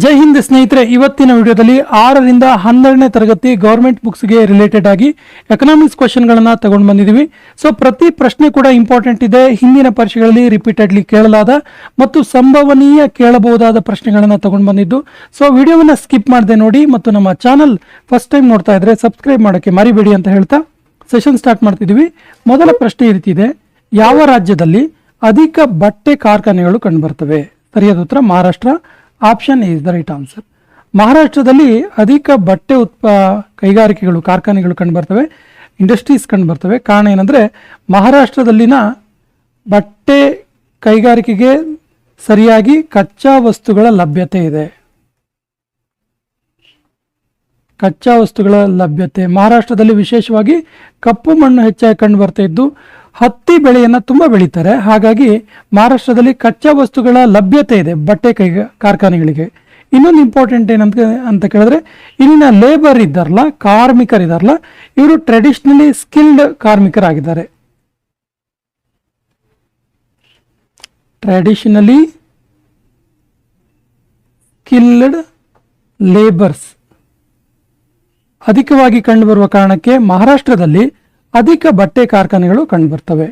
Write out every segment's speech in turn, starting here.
ಜೈ ಹಿಂದ್ ಸ್ನೇಹಿತರೆ, ಇವತ್ತಿನ ವಿಡಿಯೋದಲ್ಲಿ ಆರರಿಂದ ಹನ್ನೆರಡನೇ ತರಗತಿ ಗೌರ್ಮೆಂಟ್ ಬುಕ್ಸ್ಗೆ ರಿಲೇಟೆಡ್ ಆಗಿ ಎಕನಾಮಿಕ್ಸ್ ಕ್ವಶನ್ಗಳನ್ನು ತಗೊಂಡು ಬಂದಿದ್ದೀವಿ ಸೊ ಪ್ರತಿ ಪ್ರಶ್ನೆ ಕೂಡ ಇಂಪಾರ್ಟೆಂಟ್ ಇದೆ. ಹಿಂದಿನ ಪರೀಕ್ಷೆಗಳಲ್ಲಿ ರಿಪೀಟೆಡ್ಲಿ ಕೇಳಲಾದ ಮತ್ತು ಸಂಭವನೀಯ ಕೇಳಬಹುದಾದ ಪ್ರಶ್ನೆಗಳನ್ನು ತಗೊಂಡು ಬಂದಿದ್ದು. ಸೊ ವಿಡಿಯೋವನ್ನ ಸ್ಕಿಪ್ ಮಾಡದೆ ನೋಡಿ ಮತ್ತು ನಮ್ಮ ಚಾನಲ್ ಫಸ್ಟ್ ಟೈಮ್ ನೋಡ್ತಾ ಇದ್ರೆ ಸಬ್ಸ್ಕ್ರೈಬ್ ಮಾಡೋಕ್ಕೆ ಮರಿಬೇಡಿ ಅಂತ ಹೇಳ್ತಾ ಸೆಷನ್ ಸ್ಟಾರ್ಟ್ ಮಾಡ್ತಿದ್ದೀವಿ ಮೊದಲ ಪ್ರಶ್ನೆ ಈ ರೀತಿ ಇದೆ. ಯಾವ ರಾಜ್ಯದಲ್ಲಿ ಅಧಿಕ ಬಟ್ಟೆ ಕಾರ್ಖಾನೆಗಳು ಕಂಡುಬರ್ತವೆ ಸರಿಯಾದ ಉತ್ತರ, Maharashtra. Option is the right answer ಮಹಾರಾಷ್ಟ್ರದಲ್ಲಿ ಅಧಿಕ ಬಟ್ಟೆ ಉತ್ಪ, ಕೈಗಾರಿಕೆಗಳು, ಕಾರ್ಖಾನೆಗಳು ಕಂಡುಬರ್ತವೆ ಇಂಡಸ್ಟ್ರೀಸ್ ಕಂಡುಬರ್ತವೆ ಕಾರಣ ಏನಂದರೆ, ಮಹಾರಾಷ್ಟ್ರದಲ್ಲಿನ ಬಟ್ಟೆ ಕೈಗಾರಿಕೆಗೆ ಸರಿಯಾಗಿ ಕಚ್ಚಾ ವಸ್ತುಗಳ ಲಭ್ಯತೆ ಇದೆ. ಕಚ್ಚಾ ವಸ್ತುಗಳ ಲಭ್ಯತೆ. ಮಹಾರಾಷ್ಟ್ರದಲ್ಲಿ ವಿಶೇಷವಾಗಿ ಕಪ್ಪು ಮಣ್ಣು ಹೆಚ್ಚಾಗಿ ಕಂಡು ಬರ್ತಾ ಇದ್ದು ಹತ್ತಿ ಬೆಳೆಯನ್ನು ತುಂಬ ಬೆಳೀತಾರೆ. ಹಾಗಾಗಿ ಮಹಾರಾಷ್ಟ್ರದಲ್ಲಿ ಕಚ್ಚಾ ವಸ್ತುಗಳ ಲಭ್ಯತೆ ಇದೆ ಬಟ್ಟೆ ಕೈ ಕಾರ್ಖಾನೆಗಳಿಗೆ. ಇನ್ನೊಂದು ಇಂಪಾರ್ಟೆಂಟ್ ಏನಂತ ಅಂತ ಕೇಳಿದ್ರೆ, ಇಲ್ಲಿನ ಲೇಬರ್ ಇದ್ದಾರಲ್ಲ, ಕಾರ್ಮಿಕರಿದ್ದಾರಲ್ಲ, ಇವರು ಟ್ರೆಡಿಷ್ನಲಿ ಸ್ಕಿಲ್ಡ್ ಕಾರ್ಮಿಕರಾಗಿದ್ದಾರೆ. ಟ್ರೆಡಿಷನಲಿ ಸ್ಕಿಲ್ಡ್ ಲೇಬರ್ಸ್ ಅಧಿಕವಾಗಿ ಕಂಡುಬರುವ ಕಾರಣಕ್ಕೆ ಮಹಾರಾಷ್ಟ್ರದಲ್ಲಿ ಅಧಿಕ ಬಟ್ಟೆ ಕಾರ್ಖಾನೆಗಳು ಕಂಡುಬರ್ತವೆ.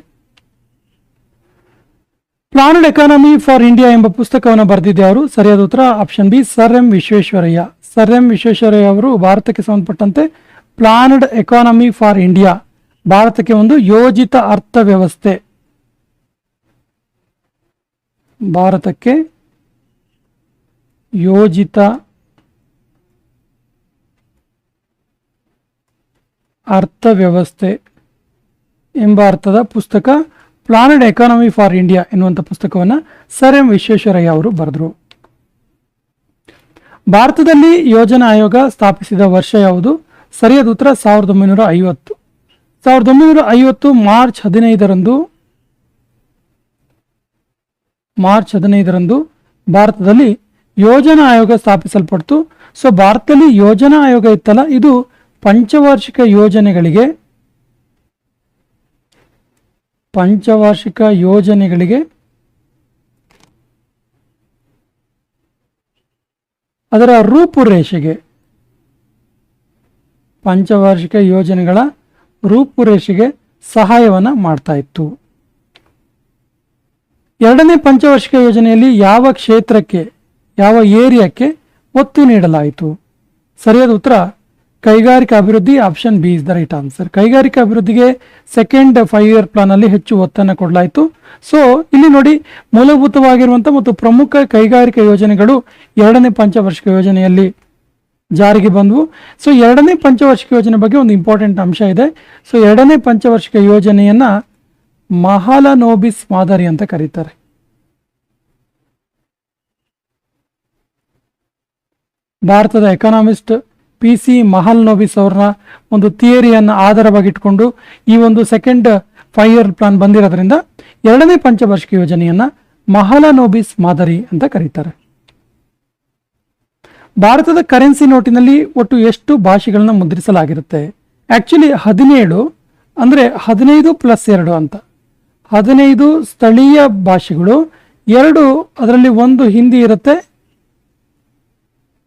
ಪ್ಲಾನಡ್ ಎಕಾನಮಿ ಫಾರ್ ಇಂಡಿಯಾ ಎಂಬ ಪುಸ್ತಕವನ್ನು ಬರೆದಿದ್ದೆ ಅವರು. ಸರಿಯಾದ ಉತ್ತರ option B, sir M Visvesvaraya. Sir M Visvesvaraya ಅವರು ಭಾರತಕ್ಕೆ ಸಂಬಂಧಪಟ್ಟಂತೆ ಪ್ಲಾನಡ್ ಎಕಾನಮಿ ಫಾರ್ ಇಂಡಿಯಾ, ಭಾರತಕ್ಕೆ ಒಂದು ಯೋಜಿತ ಅರ್ಥವ್ಯವಸ್ಥೆ ಭಾರತಕ್ಕೆ ಯೋಜಿತ ಅರ್ಥವ್ಯವಸ್ಥೆ ಎಂಬ ಅರ್ಥದ ಪುಸ್ತಕ ಪ್ಲಾನೆಡ್ ಎಕಾನಮಿ ಫಾರ್ ಇಂಡಿಯಾ ಎನ್ನುವಂಥ ಪುಸ್ತಕವನ್ನು ಸರ್ ಎಂ ವಿಶ್ವೇಶ್ವರಯ್ಯ ಅವರು ಬರೆದರು. ಭಾರತದಲ್ಲಿ ಯೋಜನಾ ಆಯೋಗ ಸ್ಥಾಪಿಸಿದ ವರ್ಷ ಯಾವುದು? ಸರಿಯಾದ ಉತ್ತರ ಸಾವಿರದ ಒಂಬೈನೂರ ಐವತ್ತು. ಸಾವಿರದ ಒಂಬೈನೂರ ಐವತ್ತು ಮಾರ್ಚ್ ಹದಿನೈದರಂದು ಮಾರ್ಚ್ ಹದಿನೈದರಂದು ಭಾರತದಲ್ಲಿ ಯೋಜನಾ ಆಯೋಗ ಸ್ಥಾಪಿಸಲ್ಪಡ್ತು. ಸೊ ಭಾರತದಲ್ಲಿ ಯೋಜನಾ ಆಯೋಗ ಇತ್ತಲ್ಲ, ಇದು ಪಂಚವಾರ್ಷಿಕ ಯೋಜನೆಗಳಿಗೆ ಪಂಚವಾರ್ಷಿಕ ಯೋಜನೆಗಳಿಗೆ ಅದರ ರೂಪುರೇಷೆಗೆ ಪಂಚವಾರ್ಷಿಕ ಯೋಜನೆಗಳ ರೂಪುರೇಷೆಗೆ ಸಹಾಯವನ್ನು ಮಾಡ್ತಾ ಇತ್ತು. ಎರಡನೇ ಪಂಚವಾರ್ಷಿಕ ಯೋಜನೆಯಲ್ಲಿ ಯಾವ ಕ್ಷೇತ್ರಕ್ಕೆ, ಯಾವ ಏರಿಯಾಕ್ಕೆ ಒತ್ತು ನೀಡಲಾಯಿತು? ಸರಿಯಾದ ಉತ್ತರ ಕೈಗಾರಿಕಾ ಅಭಿವೃದ್ಧಿ option B is the right answer ಕೈಗಾರಿಕಾ ಅಭಿವೃದ್ಧಿಗೆ ಸೆಕೆಂಡ್ ಫೈವ್ ಇಯರ್ ಪ್ಲಾನ್ ಅಲ್ಲಿ ಹೆಚ್ಚು ಒತ್ತನ್ನು ಕೊಡಲಾಯಿತು. ಸೊ ಇಲ್ಲಿ ನೋಡಿ ಮೂಲಭೂತವಾಗಿರುವಂಥ ಮತ್ತು ಪ್ರಮುಖ ಕೈಗಾರಿಕಾ ಯೋಜನೆಗಳು ಎರಡನೇ ಪಂಚವಾರ್ಷಿಕ ಯೋಜನೆಯಲ್ಲಿ ಜಾರಿಗೆ ಬಂದವು. ಸೊ ಎರಡನೇ ಪಂಚವಾರ್ಷಿಕ ಯೋಜನೆ ಬಗ್ಗೆ ಒಂದು ಇಂಪಾರ್ಟೆಂಟ್ ಅಂಶ ಇದೆ. ಸೊ ಎರಡನೇ ಪಂಚವಾರ್ಷಿಕ ಯೋಜನೆಯನ್ನ ಮಹಾಲನೋಬಿಸ್ ಮಾದರಿ ಅಂತ ಕರೀತಾರೆ. ಭಾರತದ ಎಕನಾಮಿಸ್ಟ್ ಪಿ ಸಿ ಮಹಲ್ನೋಬಿಸ್ ಅವರ ಒಂದು ಥಿಯರಿಯನ್ನು ಆಧಾರವಾಗಿಟ್ಕೊಂಡು ಈ ಒಂದು ಸೆಕೆಂಡ್ ಫೈವ್ ಇಯರ್ ಪ್ಲಾನ್ ಬಂದಿರೋದ್ರಿಂದ ಎರಡನೇ ಪಂಚವಾರ್ಷಿಕ ಯೋಜನೆಯನ್ನ ಮಹಲನೋಬಿಸ್ ಮಾದರಿ ಅಂತ ಕರೀತಾರೆ. ಭಾರತದ ಕರೆನ್ಸಿ ನೋಟಿನಲ್ಲಿ ಒಟ್ಟು ಎಷ್ಟು ಭಾಷೆಗಳನ್ನು ಮುದ್ರಿಸಲಾಗಿರುತ್ತೆ? ಆ್ಯಕ್ಚುಲಿ ಹದಿನೇಳು ಅಂದರೆ ಹದಿನೈದು ಪ್ಲಸ್ ಎರಡು ಅಂತ. ಹದಿನೈದು ಸ್ಥಳೀಯ ಭಾಷೆಗಳು, ಎರಡು ಅದರಲ್ಲಿ ಒಂದು ಹಿಂದಿ ಇರುತ್ತೆ,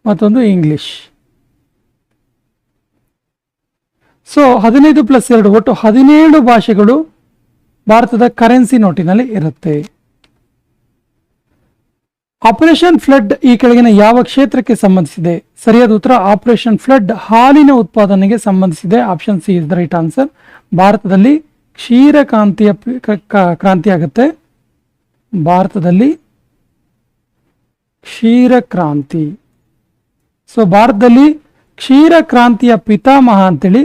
ಮತ್ತೊಂದು ಇಂಗ್ಲಿಷ್ ಸೊ ಹದಿನೈದು ಪ್ಲಸ್ ಎರಡು, ಒಟ್ಟು ಹದಿನೇಳು ಭಾಷೆಗಳು ಭಾರತದ ಕರೆನ್ಸಿ ನೋಟಿನಲ್ಲಿ ಇರುತ್ತೆ. ಆಪರೇಷನ್ ಫ್ಲಡ್ ಈ ಕೆಳಗಿನ ಯಾವ ಕ್ಷೇತ್ರಕ್ಕೆ ಸಂಬಂಧಿಸಿದೆ? ಸರಿಯಾದ ಉತ್ತರ ಆಪರೇಷನ್ ಫ್ಲಡ್ ಹಾಲಿನ ಉತ್ಪಾದನೆಗೆ ಸಂಬಂಧಿಸಿದೆ. Option C is the right answer ಭಾರತದಲ್ಲಿ ಕ್ಷೀರ ಕ್ರಾಂತಿಯ ಕ್ರಾಂತಿ ಆಗುತ್ತೆ. ಭಾರತದಲ್ಲಿ ಕ್ಷೀರ ಕ್ರಾಂತಿ. ಸೊ ಭಾರತದಲ್ಲಿ ಕ್ಷೀರ ಕ್ರಾಂತಿಯ ಪಿತಾಮಹ ಅಂತೇಳಿ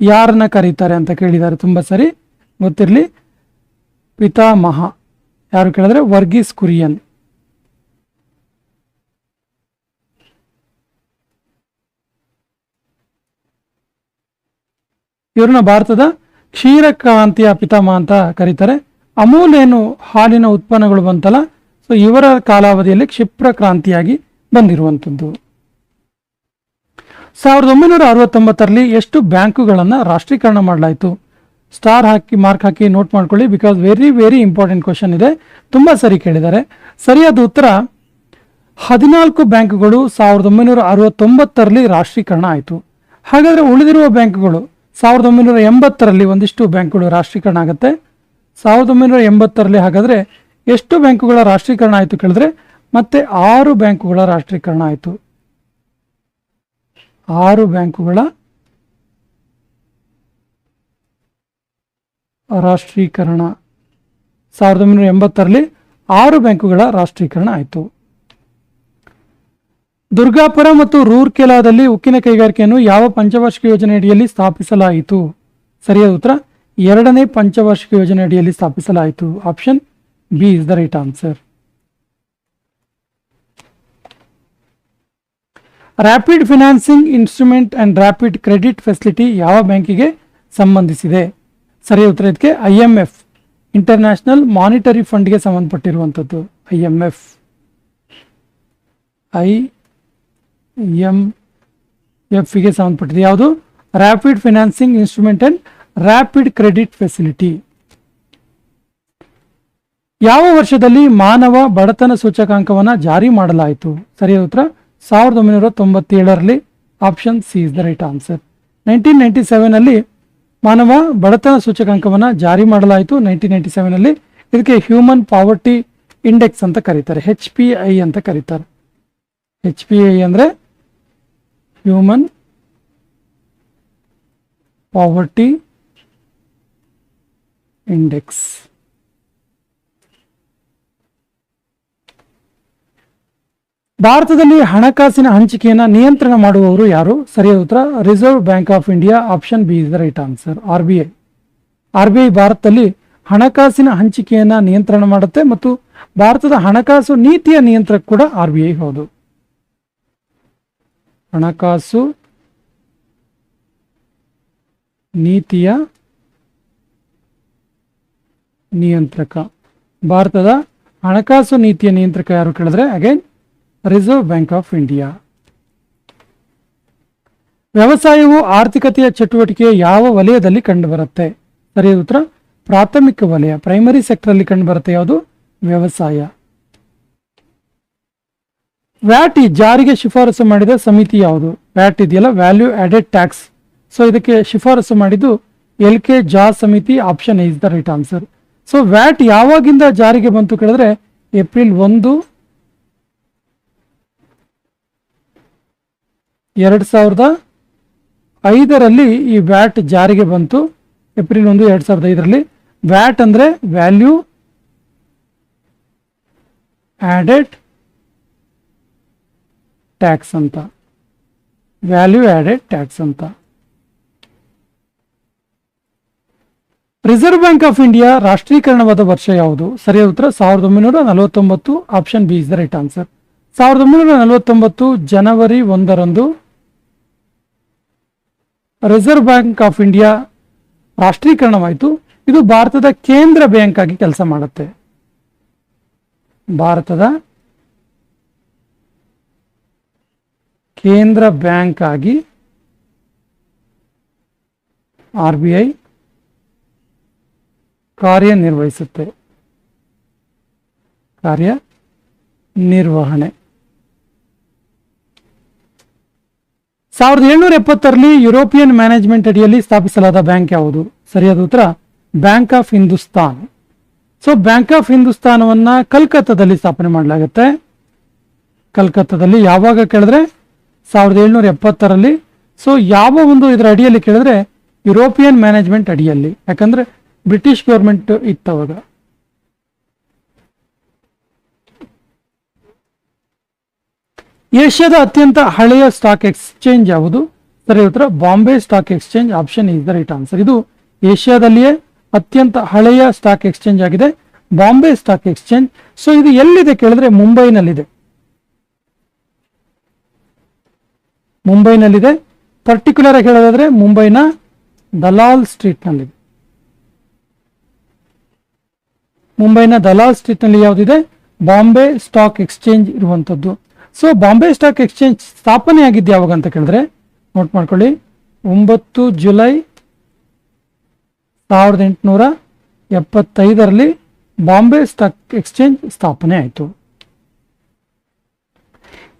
ಯಾರನ್ನ ಕರೀತಾರೆ ಅಂತ ಕೇಳಿದ್ದಾರೆ ತುಂಬ ಸರಿ, ಗೊತ್ತಿರಲಿ. ಪಿತಾಮಹ, ಯಾರು ಕೇಳಿದ್ರೆ? ವರ್ಗೀಸ್ ಕುರಿಯನ್. ಇವ್ರನ್ನ ಭಾರತದ ಕ್ಷೀರ ಕ್ರಾಂತಿಯ ಪಿತಾಮಹ ಅಂತ ಕರೀತಾರೆ. ಅಮೂಲ್ ಏನು ಹಾಲಿನ ಉತ್ಪನ್ನಗಳು ಬಂತಲ್ಲ ಸೊ ಇವರ ಕಾಲಾವಧಿಯಲ್ಲಿ ಕ್ಷಿಪ್ರ ಕ್ರಾಂತಿಯಾಗಿ ಬಂದಿರುವಂಥದ್ದು ಸಾವಿರದ ಒಂಬೈನೂರ ಅರವತ್ತೊಂಬತ್ತರಲ್ಲಿ ಎಷ್ಟು ಬ್ಯಾಂಕುಗಳನ್ನು ರಾಷ್ಟ್ರೀಕರಣ ಮಾಡಲಾಯಿತು? ಸ್ಟಾರ್ ಹಾಕಿ, ಮಾರ್ಕ್ ಹಾಕಿ ನೋಟ್ ಮಾಡ್ಕೊಳ್ಳಿ, because very very important question ಇದೆ. ತುಂಬ ಸರಿ ಕೇಳಿದ್ದಾರೆ. ಸರಿಯಾದ ಉತ್ತರ, ಹದಿನಾಲ್ಕು ಬ್ಯಾಂಕುಗಳು ಸಾವಿರದ ಒಂಬೈನೂರ ಅರವತ್ತೊಂಬತ್ತರಲ್ಲಿ ರಾಷ್ಟ್ರೀಕರಣ ಆಯಿತು. ಹಾಗಾದರೆ ಉಳಿದಿರುವ ಬ್ಯಾಂಕುಗಳು ಸಾವಿರದ ಒಂಬೈನೂರ ಎಂಬತ್ತರಲ್ಲಿ ಒಂದಿಷ್ಟು ಬ್ಯಾಂಕುಗಳು ರಾಷ್ಟ್ರೀಕರಣ ಆಗುತ್ತೆ. ಸಾವಿರದ ಒಂಬೈನೂರ ಎಂಬತ್ತರಲ್ಲಿ ಹಾಗಾದರೆ ಎಷ್ಟು ಬ್ಯಾಂಕುಗಳ ರಾಷ್ಟ್ರೀಕರಣ ಆಯಿತು ಕೇಳಿದ್ರೆ ಮತ್ತೆ ಆರು ಬ್ಯಾಂಕುಗಳ ರಾಷ್ಟ್ರೀಕರಣ ಆಯಿತು. ಆರು ಬ್ಯಾಂಕುಗಳ ರಾಷ್ಟ್ರೀಕರಣ. ಸಾವಿರದ ಒಂಬೈನೂರ ಎಂಬತ್ತರಲ್ಲಿ ಆರು ಬ್ಯಾಂಕುಗಳ ರಾಷ್ಟ್ರೀಕರಣ ಆಯಿತು. ದುರ್ಗಾಪುರ ಮತ್ತು ರೂರ್ಕೆಲಾದಲ್ಲಿ ಉಕ್ಕಿನ ಕೈಗಾರಿಕೆಯನ್ನು ಯಾವ ಪಂಚವಾರ್ಷಿಕ ಯೋಜನೆ ಅಡಿಯಲ್ಲಿ ಸ್ಥಾಪಿಸಲಾಯಿತು? ಸರಿಯಾದ ಉತ್ತರ, ಎರಡನೇ ಪಂಚವಾರ್ಷಿಕ ಯೋಜನೆ ಅಡಿಯಲ್ಲಿ ಸ್ಥಾಪಿಸಲಾಯಿತು. Option B is the right answer. Rapid financing instrument and rapid credit facility ಯಾವ ಬ್ಯಾಂಕಿಗೆ ಸಂಬಂಧಿಸಿದೆ? ಸರಿ ಉತ್ತರ ಇದಕ್ಕೆ? I M F international monetary ಫಂಡ್ಗೆ ಸಂಬಂಧಪಟ್ಟಿರುವಂಥದ್ದು. I M F I M ಎಫ್ಗೆ ಸಂಬಂಧಪಟ್ಟಿದೆ. ಯಾವುದು? Rapid financing instrument and rapid credit facility ಯಾವ ವರ್ಷದಲ್ಲಿ ಮಾನವ ಬಡತನ ಸೂಚಕಾಂಕವನ್ನು ಜಾರಿ ಮಾಡಲಾಯಿತು? ಸರಿಯಾದ ಉತ್ತರ? ಸಾವಿರದ ಒಂಬೈನೂರ ತೊಂಬತ್ತೇಳರಲ್ಲಿ option C is the right answer nineteen ninety ಸೆವೆನಲ್ಲಿ ಮಾನವ ಬಡತನ ಸೂಚಕಾಂಕವನ್ನು ಜಾರಿ ಮಾಡಲಾಯಿತು. ನೈನ್ಟೀನ್ ನೈಂಟಿ ಸೆವೆನಲ್ಲಿ ಇದಕ್ಕೆ ಹ್ಯೂಮನ್ ಪಾವರ್ಟಿ ಇಂಡೆಕ್ಸ್ ಅಂತ ಕರೀತಾರೆ. ಹೆಚ್ ಪಿ ಐ ಅಂತ ಕರೀತಾರೆ. ಹೆಚ್ ಪಿ ಐ ಅಂದರೆ ಹ್ಯೂಮನ್ ಪಾವರ್ಟಿ ಇಂಡೆಕ್ಸ್ ಭಾರತದಲ್ಲಿ ಹಣಕಾಸಿನ ಹಂಚಿಕೆಯನ್ನು ನಿಯಂತ್ರಣ ಮಾಡುವವರು ಯಾರು? ಸರಿಯಾದ ಉತ್ತರ. Reserve Bank of India option B is the right answer R B I R B I ಭಾರತದಲ್ಲಿ ಹಣಕಾಸಿನ ಹಂಚಿಕೆಯನ್ನು ನಿಯಂತ್ರಣ ಮಾಡುತ್ತೆ ಮತ್ತು ಭಾರತದ ಹಣಕಾಸು ನೀತಿಯ ನಿಯಂತ್ರಕ ಕೂಡ ಆರ್ ಬಿ ಐ ಹೌದು. ಹಣಕಾಸು ನೀತಿಯ ನಿಯಂತ್ರಕ. ಭಾರತದ ಹಣಕಾಸು ನೀತಿಯ ನಿಯಂತ್ರಕ ಯಾರು ಕೇಳಿದ್ರೆ? Again Reserve Bank of India ವ್ಯವಸಾಯವು ಆರ್ಥಿಕತೆಯ ಚಟುವಟಿಕೆ ಯಾವ ವಲಯದಲ್ಲಿ ಕಂಡುಬರುತ್ತೆ? ಸರಿ ಉತ್ತರ. ಪ್ರಾಥಮಿಕ ವಲಯ ಪ್ರೈಮರಿ ಸೆಕ್ಟರ್ ಅಲ್ಲಿ ಕಂಡುಬರುತ್ತೆ ಯಾವುದು? ವ್ಯವಸಾಯ. ವ್ಯಾಟ್ ಜಾರಿಗೆ ಶಿಫಾರಸು ಮಾಡಿದ ಸಮಿತಿ ಯಾವುದು? ವ್ಯಾಟ್ ಇದೆಯಲ್ಲ? ವ್ಯಾಲ್ಯೂ ಆಡೆಡ್ ಟ್ಯಾಕ್ಸ್ ಸೊ ಇದಕ್ಕೆ ಶಿಫಾರಸು ಮಾಡಿದ್ದು ಎಲ್ ಕೆ ಜಾ ಸಮಿತಿ option is the right answer so VAT ಯಾವಾಗಿಂದ ಜಾರಿಗೆ ಬಂತು ಕೇಳಿದ್ರೆ, ಏಪ್ರಿಲ್ ಒಂದು ಎರಡು ಸಾವಿರದ ಐದರಲ್ಲಿ ಈ ವ್ಯಾಟ್ ಜಾರಿಗೆ ಬಂತು. ಏಪ್ರಿಲ್ ಒಂದು, ಎರಡು ಸಾವಿರದ ಐದರಲ್ಲಿ. ವ್ಯಾಟ್ ಅಂದರೆ ವ್ಯಾಲ್ಯೂ ಆಡೆಡ್ ಟ್ಯಾಕ್ಸ್ ಅಂತ. ವ್ಯಾಲ್ಯೂ ಆಡೆಡ್ ಟ್ಯಾಕ್ಸ್ ಅಂತ. ರಿಸರ್ವ್ ಬ್ಯಾಂಕ್ ಆಫ್ ಇಂಡಿಯಾ ರಾಷ್ಟ್ರೀಕರಣವಾದ ವರ್ಷ ಯಾವುದು? ಸರಿಯಾದ ಉತ್ತರ, ಸಾವಿರದ ಒಂಬೈನೂರ ನಲವತ್ತೊಂಬತ್ತು. Option B is the right answer. ಸಾವಿರದ ಒಂಬೈನೂರ ನಲವತ್ತೊಂಬತ್ತು, ಜನವರಿ ಒಂದರಂದು ರಿಸರ್ವ್ ಬ್ಯಾಂಕ್ ಆಫ್ ಇಂಡಿಯಾ ರಾಷ್ಟ್ರೀಕರಣವಾಯಿತು. ಇದು ಭಾರತದ ಕೇಂದ್ರ ಬ್ಯಾಂಕ್ ಆಗಿ ಕೆಲಸ ಮಾಡುತ್ತೆ. ಭಾರತದ ಕೇಂದ್ರ ಬ್ಯಾಂಕ್ ಆಗಿ ಆರ್ ಬಿ ಐ ಕಾರ್ಯನಿರ್ವಹಿಸುತ್ತೆ. ಕಾರ್ಯ ನಿರ್ವಹಣೆ ಸಾವಿರದ ಏಳ್ನೂರ ಎಪ್ಪತ್ತರಲ್ಲಿ ಯುರೋಪಿಯನ್ ಮ್ಯಾನೇಜ್ಮೆಂಟ್ ಅಡಿಯಲ್ಲಿ ಸ್ಥಾಪಿಸಲಾದ ಬ್ಯಾಂಕ್ ಯಾವುದು? ಸರಿಯಾದ ಉತ್ತರ, bank of Hindustan. So bank of ಹಿಂದೂಸ್ತಾನವನ್ನ ಕಲ್ಕತ್ತಾದಲ್ಲಿ ಸ್ಥಾಪನೆ ಮಾಡಲಾಗುತ್ತೆ. ಕಲ್ಕತ್ತಾದಲ್ಲಿ ಯಾವಾಗ ಕೇಳಿದ್ರೆ? ಸಾವಿರದ ಏಳ್ನೂರ ಎಪ್ಪತ್ತರಲ್ಲಿ. ಸೊ ಯಾವ ಒಂದು ಇದರ ಅಡಿಯಲ್ಲಿ ಕೇಳಿದ್ರೆ, ಯುರೋಪಿಯನ್ ಮ್ಯಾನೇಜ್ಮೆಂಟ್ ಅಡಿಯಲ್ಲಿ. ಯಾಕಂದ್ರೆ ಬ್ರಿಟಿಷ್ ಗೌರ್ಮೆಂಟ್ ಇತ್ತು ಏಷ್ಯಾದ ಅತ್ಯಂತ ಹಳೆಯ ಸ್ಟಾಕ್ ಎಕ್ಸ್ಚೇಂಜ್ ಯಾವುದು? ಸರಿ ಉತ್ತರ Bombay stock exchange option is the right answer ಇದು ಏಷ್ಯಾದಲ್ಲಿಯೇ ಅತ್ಯಂತ ಹಳೆಯ ಸ್ಟಾಕ್ ಎಕ್ಸ್ಚೇಂಜ್ ಆಗಿದೆ. ಬಾಂಬೆ ಸ್ಟಾಕ್ ಎಕ್ಸ್ಚೇಂಜ್ ಸೊ ಇದು ಎಲ್ಲಿದೆ ಕೇಳಿದ್ರೆ ಮುಂಬೈನಲ್ಲಿದೆ. ಮುಂಬೈನಲ್ಲಿದೆ. ಪರ್ಟಿಕ್ಯುಲರ್ ಆಗಿ ಹೇಳೋದಾದ್ರೆ ಮುಂಬೈನ ದಲಾಲ್ ಸ್ಟ್ರೀಟ್ನಲ್ಲಿದೆ ಮುಂಬೈನ ದಲಾಲ್ ಸ್ಟ್ರೀಟ್ನಲ್ಲಿ ಯಾವುದಿದೆ? ಬಾಂಬೆ ಸ್ಟಾಕ್ ಎಕ್ಸ್ಚೇಂಜ್ ಇರುವಂಥದ್ದು. ಸೊ ಬಾಂಬೆ ಸ್ಟಾಕ್ ಎಕ್ಸ್ಚೇಂಜ್ ಸ್ಥಾಪನೆ ಆಗಿದ್ದು ಯಾವಾಗ ಅಂತ ಕೇಳಿದ್ರೆ ನೋಟ್ ಮಾಡ್ಕೊಳ್ಳಿ. ಒಂಬತ್ತು ಜುಲೈ ಸಾವಿರದ ಎಂಟುನೂರ ಎಪ್ಪತ್ತೈದರಲ್ಲಿ ಬಾಂಬೆ ಸ್ಟಾಕ್ ಎಕ್ಸ್ಚೇಂಜ್ ಸ್ಥಾಪನೆ ಆಯಿತು.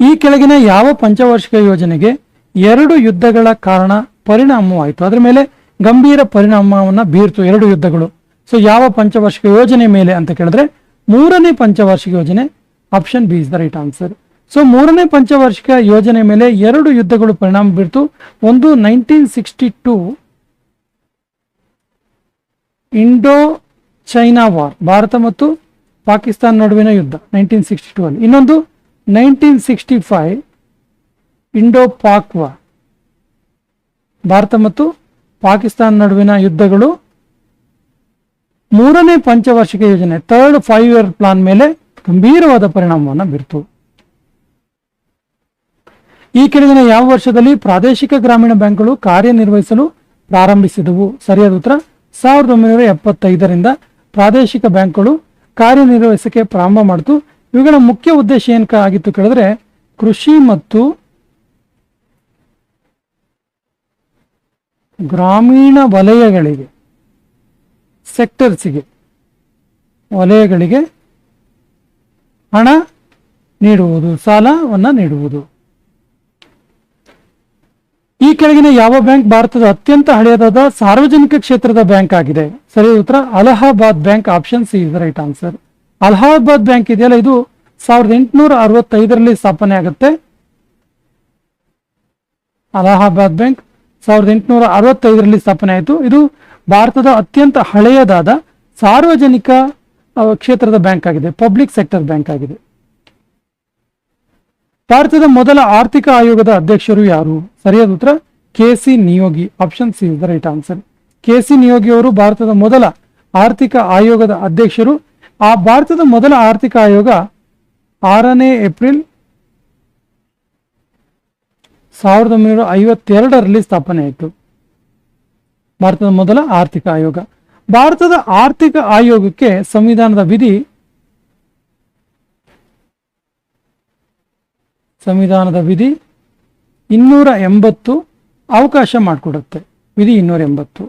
ಈ ಕೆಳಗಿನ ಯಾವ ಪಂಚವಾರ್ಷಿಕ ಯೋಜನೆಗೆ ಎರಡು ಯುದ್ಧಗಳ ಕಾರಣ ಪರಿಣಾಮವಾಯಿತು ಅದರ ಮೇಲೆ ಗಂಭೀರ ಪರಿಣಾಮವನ್ನು ಬೀರ್ತು ಎರಡು ಯುದ್ಧಗಳು. ಸೊ ಯಾವ ಪಂಚವಾರ್ಷಿಕ ಯೋಜನೆ ಮೇಲೆ ಅಂತ ಕೇಳಿದ್ರೆ, ಮೂರನೇ ಪಂಚವಾರ್ಷಿಕ ಯೋಜನೆ option B is the right answer so ಮೂರನೇ ಪಂಚವಾರ್ಷಿಕ ಯೋಜನೆ ಮೇಲೆ ಎರಡು ಯುದ್ಧಗಳು ಪರಿಣಾಮ ಬೀರ್ತು. ಒಂದು nineteen sixty two Indo China war, Bharat ಮತ್ತು ಪಾಕಿಸ್ತಾನ ನಡುವಿನ ಯುದ್ಧ, ನೈನ್ಟೀನ್ ಸಿಕ್ಸ್ಟಿ ಟೂ ಅಲ್ಲಿ. ಇನ್ನೊಂದು nineteen sixty five Indo Pak war, Bharat ಮತ್ತು ಪಾಕಿಸ್ತಾನ ನಡುವಿನ ಯುದ್ಧಗಳು. ಮೂರನೇ ಪಂಚವಾರ್ಷಿಕ ಯೋಜನೆ, ಥರ್ಡ್ ಫೈವ್ ಇಯರ್ ಪ್ಲಾನ್ ಮೇಲೆ ಗಂಭೀರವಾದ ಪರಿಣಾಮವನ್ನು ಬೀರ್ತು. ಈ ಕೆಳಗಿನ ಯಾವ ವರ್ಷದಲ್ಲಿ ಪ್ರಾದೇಶಿಕ ಗ್ರಾಮೀಣ ಬ್ಯಾಂಕ್ಗಳು ಕಾರ್ಯನಿರ್ವಹಿಸಲು ಪ್ರಾರಂಭಿಸಿದವು? ಸರಿಯಾದ ಉತ್ತರ, ಸಾವಿರದ ಒಂಬೈನೂರ ಎಪ್ಪತ್ತೈದರಿಂದ ಪ್ರಾದೇಶಿಕ ಬ್ಯಾಂಕ್ಗಳು ಕಾರ್ಯನಿರ್ವಹಿಸಕ್ಕೆ ಪ್ರಾರಂಭ ಮಾಡಿತು. ಇವುಗಳ ಮುಖ್ಯ ಉದ್ದೇಶ ಏನ್ ಆಗಿತ್ತು ಕೇಳಿದ್ರೆ, ಕೃಷಿ ಮತ್ತು ಗ್ರಾಮೀಣ ವಲಯಗಳಿಗೆ, ಸೆಕ್ಟರ್ಸ್ಗೆ, ವಲಯಗಳಿಗೆ ಹಣ ನೀಡುವುದು, ಸಾಲವನ್ನು ನೀಡುವುದು. ಈ ಕೆಳಗಿನ ಯಾವ ಬ್ಯಾಂಕ್ ಭಾರತದ ಅತ್ಯಂತ ಹಳೆಯದಾದ ಸಾರ್ವಜನಿಕ ಕ್ಷೇತ್ರದ ಬ್ಯಾಂಕ್ ಆಗಿದೆ? ಸರಿ ಉತ್ತರ. Allahabad bank option C is right answer. Allahabad bank ಇದೆಯಲ್ಲ, ಇದು ಸಾವಿರದ ಎಂಟುನೂರ ಅರವತ್ತೈದರಲ್ಲಿ ಸ್ಥಾಪನೆ ಆಗುತ್ತೆ. ಅಲಹಾಬಾದ್ ಬ್ಯಾಂಕ್ ಸಾವಿರದ ಎಂಟುನೂರ ಅರವತ್ತೈದರಲ್ಲಿ ಸ್ಥಾಪನೆ ಆಯಿತು. ಇದು ಭಾರತದ ಅತ್ಯಂತ ಹಳೆಯದಾದ ಸಾರ್ವಜನಿಕ ಕ್ಷೇತ್ರದ ಬ್ಯಾಂಕ್ ಆಗಿದೆ. ಪಬ್ಲಿಕ್ ಸೆಕ್ಟರ್ ಬ್ಯಾಂಕ್ ಆಗಿದೆ. ಭಾರತದ ಮೊದಲ ಆರ್ಥಿಕ ಆಯೋಗದ ಅಧ್ಯಕ್ಷರು ಯಾರು? ಸರಿಯಾದ ಉತ್ತರ, K C Neogy. Option C is the right answer K C Neogy ಅವರು ಭಾರತದ ಮೊದಲ ಆರ್ಥಿಕ ಆಯೋಗದ ಅಧ್ಯಕ್ಷರು. ಆ ಭಾರತದ ಮೊದಲ ಆರ್ಥಿಕ ಆಯೋಗ ಆರನೇ ಏಪ್ರಿಲ್ ಸಾವಿರದ ಒಂಬೈನೂರ ಐವತ್ತೆರಡರಲ್ಲಿ ಸ್ಥಾಪನೆ ಆಯಿತು. ಭಾರತದ ಮೊದಲ ಆರ್ಥಿಕ ಆಯೋಗ. ಭಾರತದ ಆರ್ಥಿಕ ಆಯೋಗಕ್ಕೆ ಸಂವಿಧಾನದ ವಿಧಿ ಸಂವಿಧಾನದ ವಿಧಿ ಇನ್ನೂರ ಎಂಬತ್ತು ಅವಕಾಶ ಮಾಡಿಕೊಡುತ್ತೆ. ವಿಧಿ ಇನ್ನೂರ ಎಂಬತ್ತು.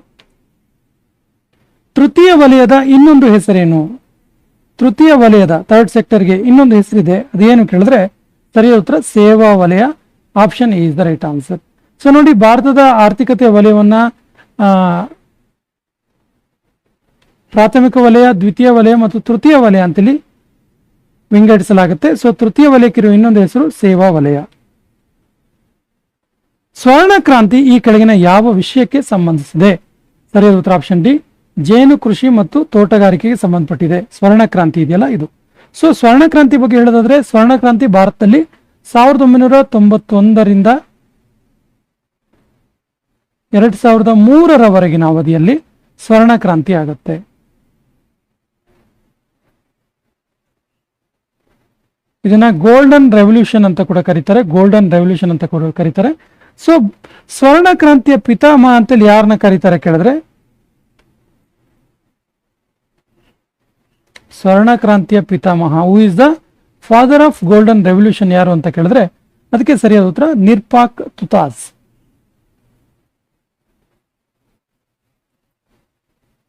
ತೃತೀಯ ವಲಯದ ಇನ್ನೊಂದು ಹೆಸರೇನು? ತೃತೀಯ ವಲಯದ ಥರ್ಡ್ ಸೆಕ್ಟರ್ಗೆ ಇನ್ನೊಂದು ಹೆಸರಿದೆ. ಅದೇನು ಕೇಳಿದ್ರೆ ಸರಿಯಾದ ಉತ್ತರ ಸೇವಾ ವಲಯ option is the right answer so ನೋಡಿ ಭಾರತದ ಆರ್ಥಿಕತೆ ವಲಯವನ್ನ ಪ್ರಾಥಮಿಕ ವಲಯ, ದ್ವಿತೀಯ ವಲಯ ಮತ್ತು ತೃತೀಯ ವಲಯ ಅಂತೇಳಿ ವಿಂಗಡಿಸಲಾಗುತ್ತೆ. ಸೊ, ತೃತೀಯ ವಲಯಕ್ಕಿರುವ ಇನ್ನೊಂದು ಹೆಸರು ಸೇವಾ ವಲಯ. ಸ್ವರ್ಣ ಕ್ರಾಂತಿ ಈ ಕೆಳಗಿನ ಯಾವ ವಿಷಯಕ್ಕೆ ಸಂಬಂಧಿಸಿದೆ? ಸರಿಯಾದ ಉತ್ತರ ಆಪ್ಷನ್ ಡಿ, ಜೇನು ಕೃಷಿ ಮತ್ತು ತೋಟಗಾರಿಕೆಗೆ ಸಂಬಂಧಪಟ್ಟಿದೆ. ಸ್ವರ್ಣ ಕ್ರಾಂತಿ ಇದೆಯಲ್ಲ ಇದು. ಸೊ, ಸ್ವರ್ಣ ಕ್ರಾಂತಿ ಬಗ್ಗೆ ಹೇಳೋದಾದ್ರೆ, ಸ್ವರ್ಣ ಕ್ರಾಂತಿ ಭಾರತದಲ್ಲಿ ಸಾವಿರದ ಒಂಬೈನೂರ ತೊಂಬತ್ತೊಂದರಿಂದ ಎರಡ್ ಸಾವಿರದ ಮೂರರವರೆಗಿನ ಅವಧಿಯಲ್ಲಿ ಸ್ವರ್ಣ ಕ್ರಾಂತಿ ಆಗುತ್ತೆ. ಇದನ್ನ ಗೋಲ್ಡನ್ ರೆವಲ್ಯೂಷನ್ ಅಂತ ಕೂಡ ಕರೀತಾರೆ ಗೋಲ್ಡನ್ ರೆವಲ್ಯೂಷನ್ ಅಂತ ಕೂಡ ಕರೀತಾರೆ. ಸೊ ಸ್ವರ್ಣ ಕ್ರಾಂತಿಯ ಪಿತಾಮಹ ಅಂತೇಳಿ ಯಾರನ್ನ ಕರೀತಾರೆ ಕೇಳಿದ್ರೆ? ಸ್ವರ್ಣ ಕ್ರಾಂತಿಯ ಪಿತಾಮಹ who is the father of golden revolution ಯಾರು ಅಂತ ಕೇಳಿದ್ರೆ, ಅದಕ್ಕೆ ಸರಿಯಾದ ಉತ್ತರ, ನಿರ್ಪಾಕ್ ತುತಾಸ್.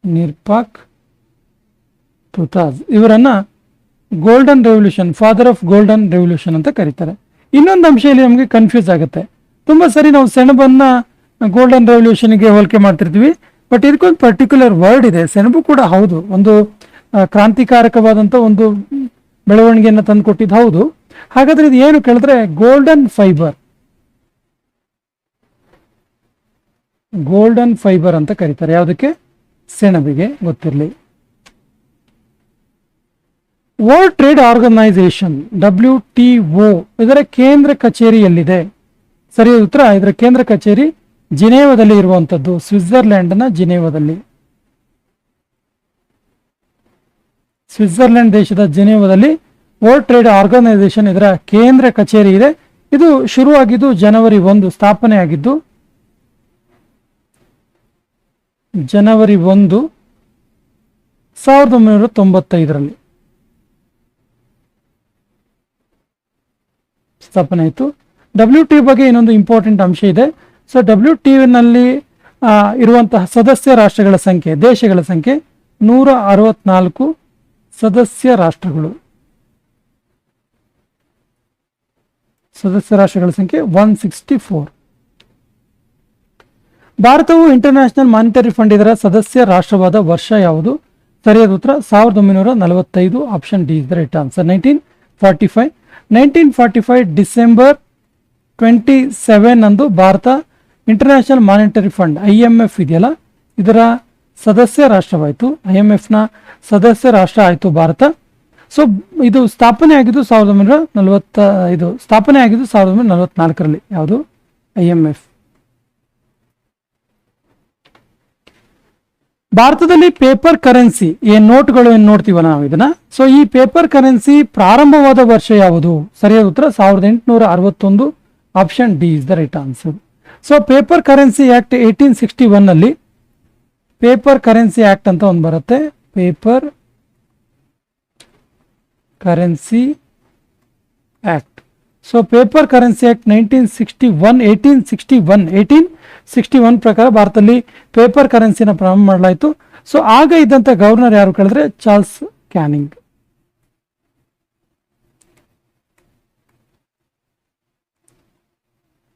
ನಿರ್ಪಾಕ್ ತುತಾಸ್. ಇವರನ್ನ golden revolution father of golden revolution ಅಂತ ಕರೀತಾರೆ. ಇನ್ನೊಂದು ಅಂಶ ಇಲ್ಲಿ ನಮಗೆ ಕನ್ಫ್ಯೂಸ್ ಆಗುತ್ತೆ. ತುಂಬಾ ಸರಿ ನಾವು ಸೆಣಬನ್ನ ಗೋಲ್ಡನ್ ರೆವಲ್ಯೂಷನ್ಗೆ ಹೋಲಿಕೆ ಮಾಡ್ತಿರ್ತೀವಿ ಬಟ್ ಇದಕ್ಕೊಂದು ಪರ್ಟಿಕ್ಯುಲರ್ ವರ್ಡ್ ಇದೆ. ಸೆಣಬು ಕೂಡ ಹೌದು. ಒಂದು ಕ್ರಾಂತಿಕಾರಕವಾದಂಥ ಒಂದು ಬೆಳವಣಿಗೆಯನ್ನು ತಂದುಕೊಟ್ಟಿದ್ದು ಹೌದು. ಹಾಗಾದ್ರೆ ಇದು ಏನು ಕೇಳಿದ್ರೆ ಗೋಲ್ಡನ್ ಫೈಬರ್ ಗೋಲ್ಡನ್ ಫೈಬರ್ ಅಂತ ಕರೀತಾರೆ. ಯಾವುದಕ್ಕೆ? ಸೆಣಬಿಗೆ ಗೊತ್ತಿರಲಿ. World trade organisation W T O ಇದರ ಕೇಂದ್ರ ಕಚೇರಿ ಎಲ್ಲಿದೆ? ಸರಿಯಾದ ಉತ್ತರ. ಇದರ ಕೇಂದ್ರ ಕಚೇರಿ ಜಿನೇವದಲ್ಲಿ ಇರುವಂತದ್ದು, ಸ್ವಿಟ್ಜರ್ಲೆಂಡ್ನ ಜಿನೇವದಲ್ಲಿ. ಸ್ವಿಟ್ಜರ್ಲೆಂಡ್ ದೇಶದ ಜಿನೇವದಲ್ಲಿ ವರ್ಲ್ಡ್ ಟ್ರೇಡ್ ಆರ್ಗನೈಸೇಷನ್ ಇದರ ಕೇಂದ್ರ ಕಚೇರಿ ಇದೆ. ಇದು ಶುರುವಾಗಿದ್ದು ಜನವರಿ ಒಂದು ಸ್ಥಾಪನೆ ಆಗಿದ್ದು ಜನವರಿ ಒಂದು, ಸಾವಿರದ ಒಂಬೈನೂರ ತೊಂಬತ್ತೈದರಲ್ಲಿ. ಸ್ಥಾಪನೆ ಆಯಿತು. ಡಬ್ಲ್ಯೂ ಟಿ ಬಗ್ಗೆ ಇನ್ನೊಂದು ಇಂಪಾರ್ಟೆಂಟ್ ಅಂಶ ಇದೆ. ಸೊ ಡಬ್ಲ್ಯೂ ಟಿ ನಲ್ಲಿ ಇರುವಂತಹ ಸದಸ್ಯ ರಾಷ್ಟ್ರಗಳ ಸಂಖ್ಯೆ, ದೇಶಗಳ ಸಂಖ್ಯೆ ನೂರ ಅರವತ್ನಾಲ್ಕು ಸದಸ್ಯ ರಾಷ್ಟ್ರಗಳು. ಸದಸ್ಯ ರಾಷ್ಟ್ರಗಳ ಸಂಖ್ಯೆ ಒನ್ ಸಿಕ್ಸ್ಟಿ ಫೋರ್ ಭಾರತವು ಇಂಟರ್ನ್ಯಾಷನಲ್ ಮಾನಿಟರಿ ಫಂಡ್ ಇದರ ಸದಸ್ಯ ರಾಷ್ಟ್ರವಾದ ವರ್ಷ ಯಾವುದು? ಸರಿಯಾದ ಉತ್ತರ, ಸಾವಿರದ ಒಂಬೈನೂರ ನಲವತ್ತೈದು option D is the right answer nineteen forty five nineteen forty five December twenty seven ಅಂದು Bharat international monetary fund, I M F ಇದೆಯಲ್ಲ? ಇದರ ಸದಸ್ಯ ರಾಷ್ಟ್ರವಾಯಿತು. ಐ ಎಂ ಎಫ್ನ ಸದಸ್ಯ ರಾಷ್ಟ್ರ ಆಯಿತು ಭಾರತ. ಸೊ ಇದು ಸ್ಥಾಪನೆ ಆಗಿದ್ದು ಸಾವಿರದ ಒಂಬೈನೂರ ನಲವತ್ತ, ಇದು ಸ್ಥಾಪನೆ ಆಗಿದ್ದು ಸಾವಿರದ ಒಂಬೈನೂರ ನಲವತ್ನಾಲ್ಕರಲ್ಲಿ. ಯಾವುದು? I M F. ಭಾರತದಲ್ಲಿ ಪೇಪರ್ ಕರೆನ್ಸಿ ಏನ್ ನೋಟ್ಗಳು ಏನ್ ನೋಡ್ತೀವಲ್ಲ ನಾವು ಇದನ್ನ? ಸೊ ಈ ಪೇಪರ್ ಕರೆನ್ಸಿ ಪ್ರಾರಂಭವಾದ ವರ್ಷ ಯಾವುದು? ಸರಿಯಾದ ಉತ್ತರ, ಸಾವಿರದ ಎಂಟುನೂರ ಅರವತ್ತೊಂದು. Option D is the right answer so paper currency act eighteen sixty one ಅಲ್ಲಿ ಪೇಪರ್ ಕರೆನ್ಸಿ ಆಕ್ಟ್ ಅಂತ ಒಂದು ಬರುತ್ತೆ. Paper currency act so paper currency act nineteen sixty one eighteen sixty one eighteen sixty one ಪ್ರಕಾರ ಭಾರತದಲ್ಲಿ paper ಕರೆನ್ಸಿನ ಪ್ರಾರಂಭ ಮಾಡಲಾಯಿತು. So ಆಗ ಇದ್ದಂಥ ಗವರ್ನರ್ ಯಾರು ಕೇಳಿದ್ರೆ ಚಾರ್ಲ್ಸ್ ಕ್ಯಾನಿಂಗ್.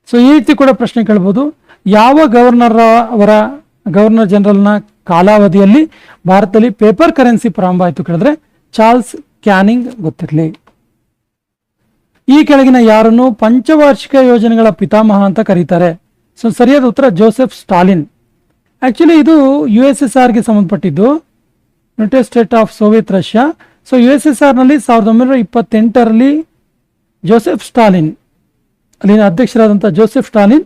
ಸೊ ಈ ರೀತಿ ಕೂಡ ಪ್ರಶ್ನೆ ಕೇಳ್ಬೋದು. ಯಾವ ಗವರ್ನರ್ ಅವರ, ಗವರ್ನರ್ ಜನರಲ್ನ ಕಾಲಾವಧಿಯಲ್ಲಿ ಭಾರತದಲ್ಲಿ ಪೇಪರ್ ಕರೆನ್ಸಿ ಪ್ರಾರಂಭ ಆಯಿತು ಕೇಳಿದ್ರೆ ಚಾರ್ಲ್ಸ್ ಕ್ಯಾನಿಂಗ್ ಗೊತ್ತಿರಲಿ. ಈ ಕೆಳಗಿನ ಯಾರನ್ನು ಪಂಚವಾರ್ಷಿಕ ಯೋಜನೆಗಳ ಪಿತಾಮಹ ಅಂತ ಕರೀತಾರೆ. ಸೊ, ಸರಿಯಾದ ಉತ್ತರ ಜೋಸೆಫ್ ಸ್ಟಾಲಿನ್. ಆಕ್ಚುಲಿ ಇದು ಯು ಎಸ್ ಎಸ್ ಆರ್ಗೆ ಸಂಬಂಧಪಟ್ಟಿದ್ದು. United state of Soviet Russia so U S S ಆರ್ನಲ್ಲಿ ಸಾವಿರದ ಒಂಬೈನೂರ ಇಪ್ಪತ್ತೆಂಟರಲ್ಲಿ ಜೋಸೆಫ್ ಸ್ಟಾಲಿನ್, ಅಲ್ಲಿನ ಅಧ್ಯಕ್ಷರಾದಂಥ ಜೋಸೆಫ್ ಸ್ಟಾಲಿನ್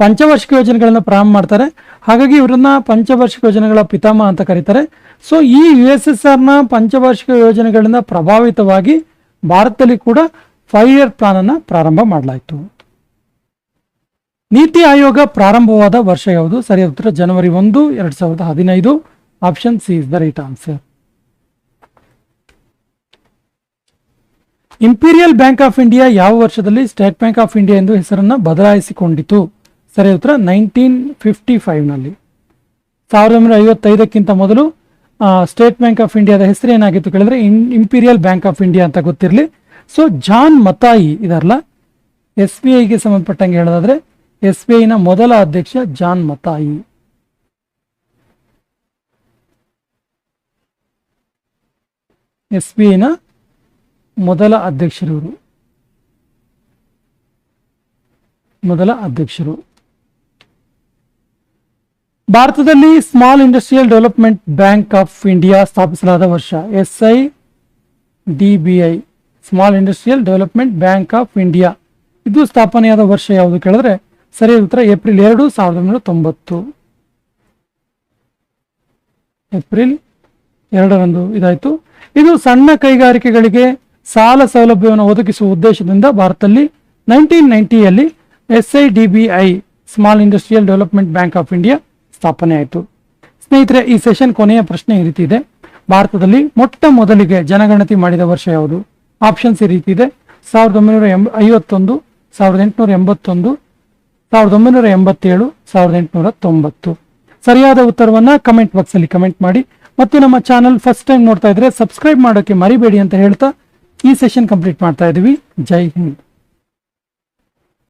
ಪಂಚವಾರ್ಷಿಕ ಯೋಜನೆಗಳನ್ನು ಪ್ರಾರಂಭ ಮಾಡ್ತಾರೆ. ಹಾಗಾಗಿ ಇವರನ್ನ ಪಂಚವಾರ್ಷಿಕ ಯೋಜನೆಗಳ ಪಿತಾಮಹ ಅಂತ ಕರೀತಾರೆ. ಸೊ ಈ ಯು ಎಸ್ ಎಸ್ ಆರ್ನ ಪಂಚವಾರ್ಷಿಕ ಯೋಜನೆಗಳಿಂದ ಪ್ರಭಾವಿತವಾಗಿ ಭಾರತದಲ್ಲಿ ಕೂಡ ಫೈವ್ ಇಯರ್ ಪ್ಲಾನ್ ಅನ್ನು ಪ್ರಾರಂಭ ಮಾಡಲಾಯಿತು. ನೀತಿ ಆಯೋಗ ಪ್ರಾರಂಭವಾದ ವರ್ಷ ಯಾವುದು? ಸರಿಯಾದ ಉತ್ತರ ಜನವರಿ ಒಂದು, ಎರಡ್ ಸಾವಿರದ ಹದಿನೈದು. Option C is the right answer imperial bank of India ಯಾವ ವರ್ಷದಲ್ಲಿ ಸ್ಟೇಟ್ ಬ್ಯಾಂಕ್ ಆಫ್ ಇಂಡಿಯಾ ಎಂದು ಹೆಸರನ್ನು ಬದಲಾಯಿಸಿಕೊಂಡಿತು? ಸರಿಯಾದ ಉತ್ತರ ನೈನ್ಟೀನ್ ಫಿಫ್ಟಿ ಫೈವ್ನಲ್ಲಿ ಸಾವಿರದ ಒಂಬೈನೂರ ಐವತ್ತೈದಕ್ಕಿಂತ ಮೊದಲು ಸ್ಟೇಟ್ ಬ್ಯಾಂಕ್ ಆಫ್ ಇಂಡಿಯಾದ ಹೆಸರು ಏನಾಗಿತ್ತು ಕೇಳಿದ್ರೆ ಇಂಪೀರಿಯಲ್ ಬ್ಯಾಂಕ್ ಆಫ್ ಇಂಡಿಯಾ ಅಂತ ಗೊತ್ತಿರಲಿ. ಸೊ ಜಾನ್ ಮತಾಯಿ ಇದಾರಲ್ಲ ಎಸ್ ಬಿ ಐಗೆ ಸಂಬಂಧಪಟ್ಟಂಗೆ ಹೇಳೋದಾದ್ರೆ ಎಸ್ ಬಿ ಐನ ಮೊದಲ ಅಧ್ಯಕ್ಷ ಜಾನ್ ಮತಾಯಿ ಎಸ್ ಬಿ ಐನ ಮೊದಲ ಅಧ್ಯಕ್ಷರು ಮೊದಲ ಅಧ್ಯಕ್ಷರು. ಭಾರತದಲ್ಲಿ small industrial development bank of India ಸ್ಥಾಪಿಸಲಾದ ವರ್ಷ S I D small industrial development bank of India ಇದು ಸ್ಥಾಪನೆಯಾದ ವರ್ಷ ಯಾವುದು ಕೇಳಿದ್ರೆ, ಸರಿಯಾದ ಉತ್ತರ ಏಪ್ರಿಲ್ ಎರಡು, ಸಾವಿರದ ಒಂಬೈನೂರ ತೊಂಬತ್ತು. ಏಪ್ರಿಲ್ ಎರಡರಂದು ಇದಾಯಿತು. ಇದು ಸಣ್ಣ ಕೈಗಾರಿಕೆಗಳಿಗೆ ಸಾಲ ಸೌಲಭ್ಯವನ್ನು ಒದಗಿಸುವ ಉದ್ದೇಶದಿಂದ ಭಾರತದಲ್ಲಿ nineteen ನೈಂಟಿಯಲ್ಲಿ S I D B I small industrial development bank of India ಸ್ಥಾಪನೆ ಆಯಿತು. ಸ್ನೇಹಿತರೆ, ಈ ಸೆಷನ್ ಕೊನೆಯ ಪ್ರಶ್ನೆ ಈ ರೀತಿ ಇದೆ. ಭಾರತದಲ್ಲಿ ಮೊಟ್ಟ ಮೊದಲಿಗೆ ಜನಗಣತಿ ಮಾಡಿದ ವರ್ಷ ಯಾವುದು? ಆಪ್ಷನ್ಸ್ ಈ ರೀತಿ ಇದೆ. ಸಾವಿರದ ಒಂಬೈನೂರ ಎಂಬ ಐವತ್ತೊಂದು, ಸಾವಿರದ ಎಂಟುನೂರ ಎಂಬತ್ತೊಂದು, ಸಾವಿರದ ಒಂಬೈನೂರ ಎಂಬತ್ತೇಳು, ಸಾವಿರದ ಎಂಟುನೂರ ತೊಂಬತ್ತು. ಸರಿಯಾದ ಉತ್ತರವನ್ನ ಕಮೆಂಟ್ ಬಾಕ್ಸ್ ಅಲ್ಲಿ ಕಮೆಂಟ್ ಮಾಡಿ. ಮತ್ತು ನಮ್ಮ ಚಾನಲ್ ಫಸ್ಟ್ ಟೈಮ್ ನೋಡ್ತಾ ಇದ್ರೆ ಸಬ್ಸ್ಕ್ರೈಬ್ ಮಾಡೋಕೆ ಮರಿಬೇಡಿ ಅಂತ ಹೇಳ್ತಾ ಈ ಸೆಷನ್ ಕಂಪ್ಲೀಟ್ ಮಾಡ್ತಾ ಇದೀವಿ. ಜೈ ಹಿಂದ್.